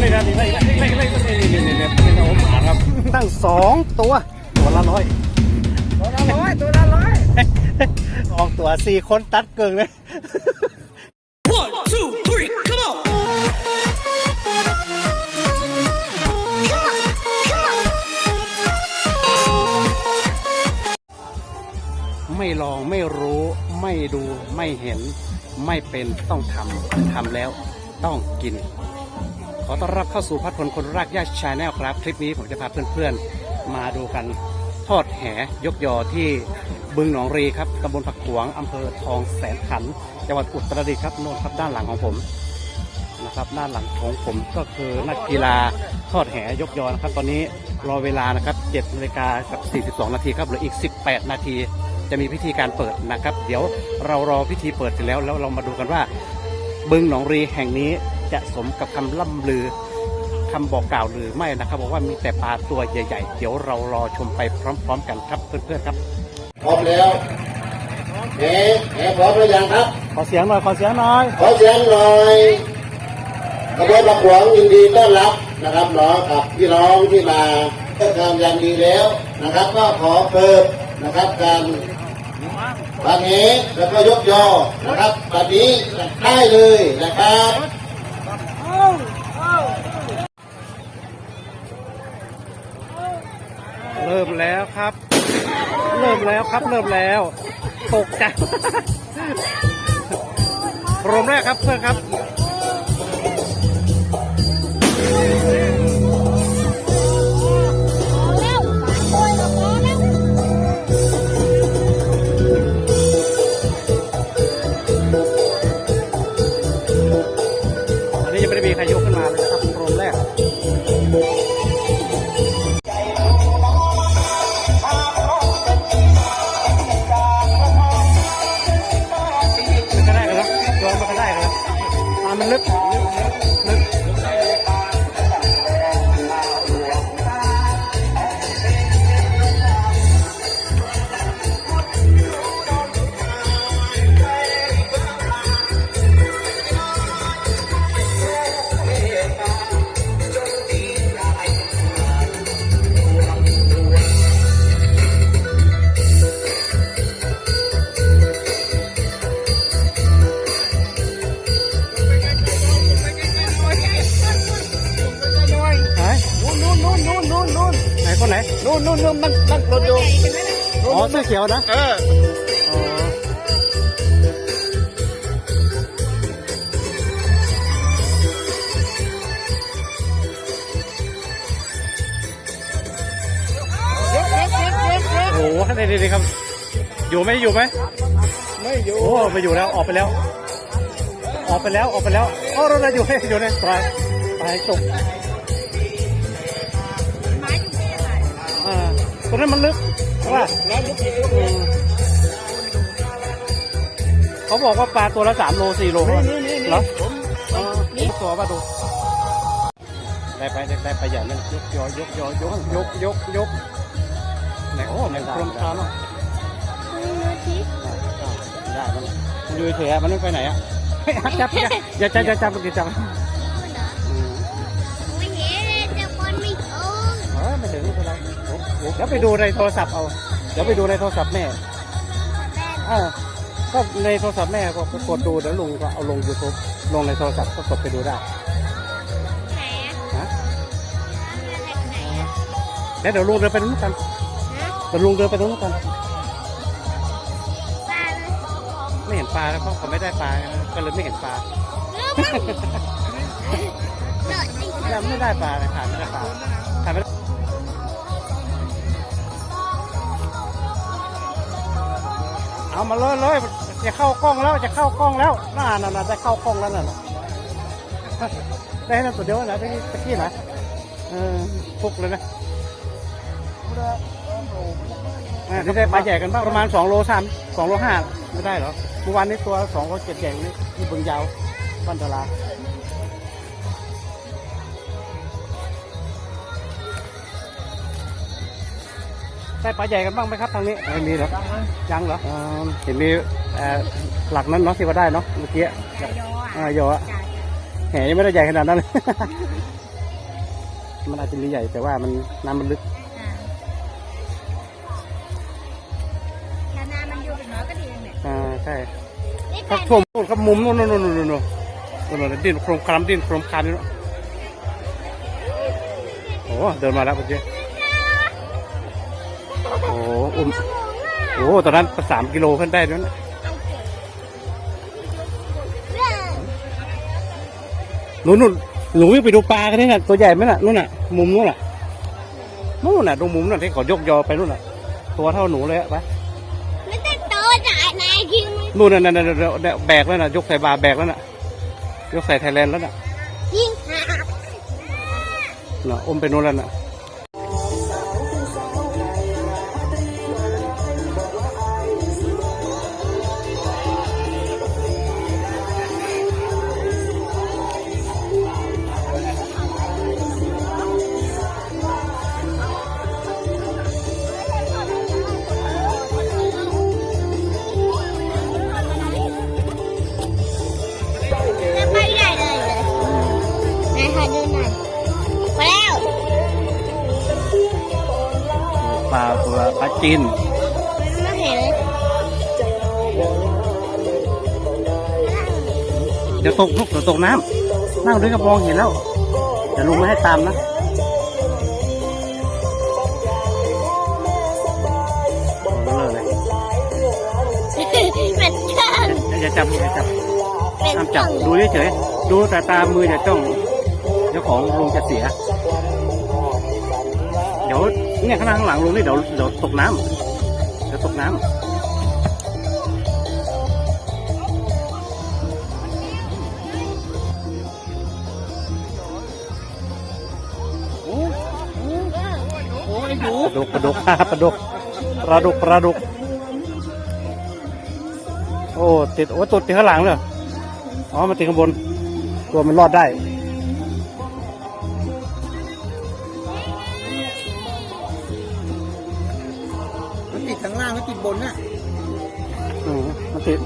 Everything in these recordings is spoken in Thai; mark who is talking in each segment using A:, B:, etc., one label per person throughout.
A: นี่นะนี่นี่นี่นี่นี่นี่นี่นี่เป็นโอหมาครับตั้งสองตัวตัวละร้อย
B: ตัวละร้อยตัวละร้อย
A: ออกตัวสี่คนตัดเกิงเลย
C: One, two, three, come on!
A: ไม่ลองไม่รู้ไม่ดูไม่เห็นไม่เป็นต้องทำทำแล้วต้องกิน อต้อนรับเข้าสู่พัดพลคนรักญาชาแนลครับ คลิปนี้ผมจะพาเพื่อนๆ มาดูกันทอดแหยกยอที่บึงหนองรีครับตำบลผักขวงอำเภอทองแสนขันจังหวัดอุตรดิตถ์ครับโน่นครับด้านหลังของผมนะครับด้านหลังของผมก็คือนักกีฬาทอดแหยกยอนะครับ ตอนนี้รอเวลานะครับ7นาฬิกากับ 42 นาทีครับเหลืออีก 18 นาที จะมีพิธีการเปิดนะครับ เดี๋ยวเรารอพิธีเปิดเสร็จแล้วแล้วเรามาดูกันว่า บึงหนองรีแห่งนี้ จะสมกับคำล่ำลือคำบอกกล่าวหรือไม่นะครับบอกว่ามีแต่ปลาตัวใหญ่ๆ เดี๋ยวเรารอชมไปพร้อม ๆ กันครับเพื่อนๆครับ
D: พร้อมแล้วแหแหพร้อมหรือยังครับ
A: ขอเสียงหน่อยขอเสียงหน่อย
D: ขอเสียงหน่อยขบวนประกวงยินดีต้อนรับนะครับน้องกับพี่น้องที่มาเพื่อการอย่างดีแล้วนะครับ ก็ขอเปิดนะครับการวันนี้แล้วก็ยกยอนะครับวันนี้ได้เลยนะครับ
A: เริ่มแล้วครับ เริ่มแล้วครับ เริ่มแล้วตกใจโรมแรกครับเพื่อนครับ เสื้อเขียวนะ
B: เออ
A: อ๋อโอ้โหเดี๋ยวๆๆครับ อยู่ไหมอยู่ไหม
B: ไม่อยู่
A: โอ้ไปอยู่แล้วออกไปแล้ว ออกไปแล้วออกไปแล้วโอ้เราได้อยู่อยู่ในปลายปลายตก ตรงนั้นมันลึกใช่ป่ะ
B: น้ำยุบอีก
A: อืมเขาบอกว่าปลาตัวละสามโลสี่โล
B: นี่นี่นี่
A: เหรอ
B: ผม
A: อ๋อนี่ตัวป่ะดูได้ไปได้ได้ไปใหญ่เลยยกยอยกยอยกยกยกยกไหนโอ้ในกรมการเนาะได้มันมันอยู่เฉยๆมันไม่ไปไหนอะ จับจับอย่าจับอย่าจับอย่าจับ เดี๋ยวไปดูในโทรศัพท์เอา เดี๋ยวไปดูในโทรศัพท์แม่อ่าก็ในโทรศัพท์แม่ก็กดดูเดี๋ยวลุงก็เอาลงยูทูบลงในโทรศัพท์ก็กดไปดูได้นะเดี๋ยวเดี๋ยวลุงเดินไปตรงนู้นกันเดี๋ยวลุงเดินไปตรงนู้นกันไม่เห็นปลาแล้วเพราะเขาไม่ได้ปลาก็เลยไม่เห็นปลายังไม่ได้ปลาเลยผ่านไม่ได้ปลา เอามาเลยเลยจะเข้ากล้องแล้วจะเข้ากล้องแล้วน่าน่ะน่ะจะเข้ากล้องแล้วน่ะได้นั่นตัวเดียวนะได้ตะกี้นะเออฟุกเลยนะนี่ได้ปลาใหญ่กันบ้างประมาณสองโลสามสองโลห้าไม่ได้เหรอเมื่อวานนี้ตัวสองโลเจ็ดใหญ่นี่ที่บึงยาวบ้านตลาด ได้ปลาใหญ่กันบ้างไหมครับทางนี้ไม่มีเหรอยังเหรออ่าเห็นมีเอ่อหลักนั้นเนาะที่ว่าได้เนาะเมื่อกี้อ่ายออะแหยังไม่ได้ใหญ่ขนาดนั้นเลยมันอาจจะมีใหญ่แต่ว่ามันน้ำมันลึก
E: อ่าถ้าน้ำมันอยู่เป็นน้อยก็ดีนั่นแหละ
A: อ่าใช่
E: นี่
A: ถ้า
E: เป็น
A: ท่วมนู่นครับมุมนู่นนู่นนู่นนู่นนู่นนู่นนู่นดิ้นโครงครามดิ้นโครงครามนี่เนอะโอ้เดินมาแล้วเมื่อกี้โอ้อุ้มโอ้ตอนนั้นสามกิโลขึ้นได้ด้วยนะหนูนู่นหนูวิ่งไปดูปลากันนี่น่ะตัวใหญ่ไหมน่ะนู่นน่ะ มุมนู่นน่ะนู่นน่ะตรงมุมน่ะที่เขายกยอไปนู่นน่ะ ตัวเท่าหนูเลยอะไป
E: ไม่ได้โตจ่ายนายคิวมัน
A: นู่นน่ะน่ะน่ะน่ะน่ะแบกแล้วน่ะยกใส่บาแบกแล้วน่ะ ยกใส่ไทยแลนด์แล้วน่ะ
E: ยิงหา
A: น่ะอมไปนู่นแล้วน่ะ
E: จะ
A: ตัวปลาจีน
E: ไม่เห็นเลย
A: เดี๋ยวตกลูกเดี๋ยวตกน้ำนั่งด้วยกระบองเห็นแล้วเดี๋ยวลุงไม่ให้ตามนะเบลอเลย
E: เป็นเครื่อง
A: อย่าจับอย่าจับ
E: เป็น
A: ห้าม
E: เค
A: จั
E: รื่
A: บ
E: อง
A: ดูเฉยๆดูแต่ตามืออย่าจ้องเดี๋ยวของลุงจะเสียเดี๋ยว เนี่ยข้างหน้าข้างหลังลุงนี่เดี๋ยวเดี๋ยวตกน้ำเดี๋ยวตกน้ำ
B: โอ้ยอยู่
A: ปลาดุกปลาดุกปลาดุกปลาดุกปลาดุก โอ้ติดโอ้ตัวติดข้างหลังเลยอ๋อมันติดข้างบน ตัวมันรอดได้
B: บนน่ะ
A: อืมมันติด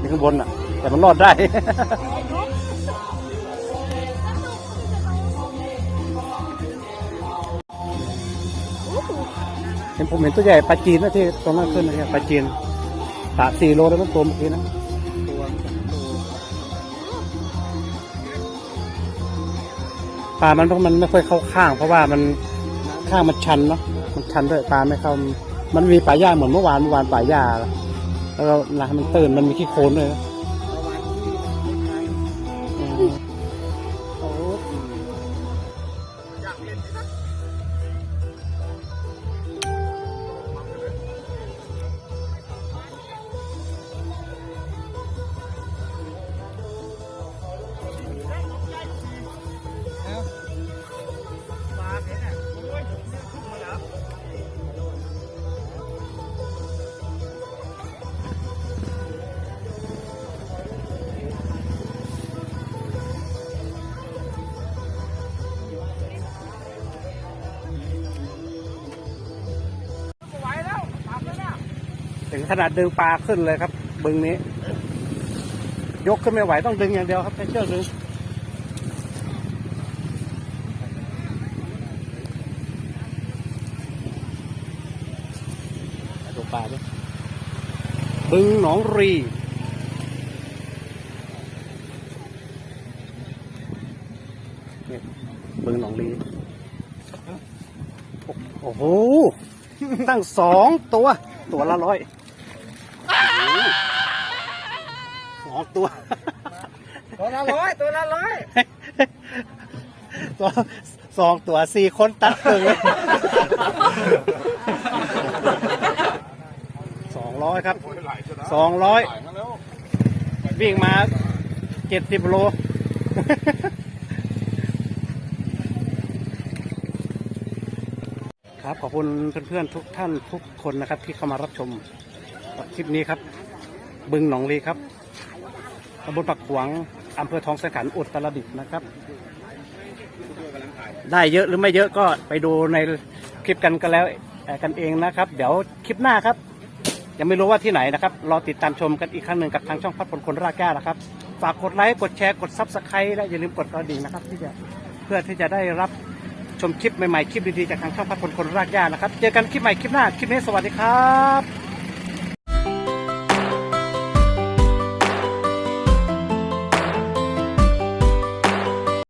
A: ติดข้างบนอะ แต่มันรอดได้ เห็นผมเห็นตัวใหญ่ปลาจีนนะที่ตรงนั้นขึ้นนะปลาจีนสามสี่โลแล้วมันตัวเมื่อกี้นะ
B: ตัวมันสองตัว
A: ปลามันมันไม่ค่อยเข้าข้าง เพราะว่ามันข้างมันชันเนาะมันชันด้วยปลาไม่เข้า มันมีป่าหญ้าเหมือนเมื่อวานเมื่อวานป่าหญ้าแล้วก็น้ำมันตื่นมันมีขี้โคลนด้วย ขนาดดึงปลาขึ้นเลยครับ บึงนี้ ยกขึ้นไม่ไหวต้องดึงอย่างเดียวครับใช้เชือกดึงดูปลาด้วยบึงหนองรีนี่บึงหนองรีโอ้โห ตั้งสองตัว ตัวละร้อย อ้โหสองตัว
B: ตัวละร้อยตัวละร้อย
A: ตัวสองตัวสี่คนตัดตึงเลยสองร้อยครับสองร้อยวิ่งมาเจ็ดสิบโลครับขอบคุณเพื่อนๆทุกท่านทุกคนนะครับ ที่เข้ามารับชมกับคลิปนี้ครับ บึงหนองลีครับ ตำบลปักขวางอำเภอทองสขันธ์อุตรดิตถ์นะครับ ได้เยอะหรือไม่เยอะก็ไปดูในคลิปกันก็แล้วกันเองนะครับ เดี๋ยวคลิปหน้าครับ ยังไม่รู้ว่าที่ไหนนะครับ รอติดตามชมกันอีกครั้งหนึ่งกับทางช่องพัดผลคนรากแก้วนะครับ ฝากกดไลค์กดแชร์กดซับสไครต์และอย่าลืมกดกระดิ่งนะครับ ที่จะเพื่อที่จะได้รับชมคลิปใหม่ๆคลิปดีๆจากทางช่องพักคนคนรากหญ้านะครับ เจอกันคลิปใหม่คลิปหน้าคลิปนี้สวัสดีครับ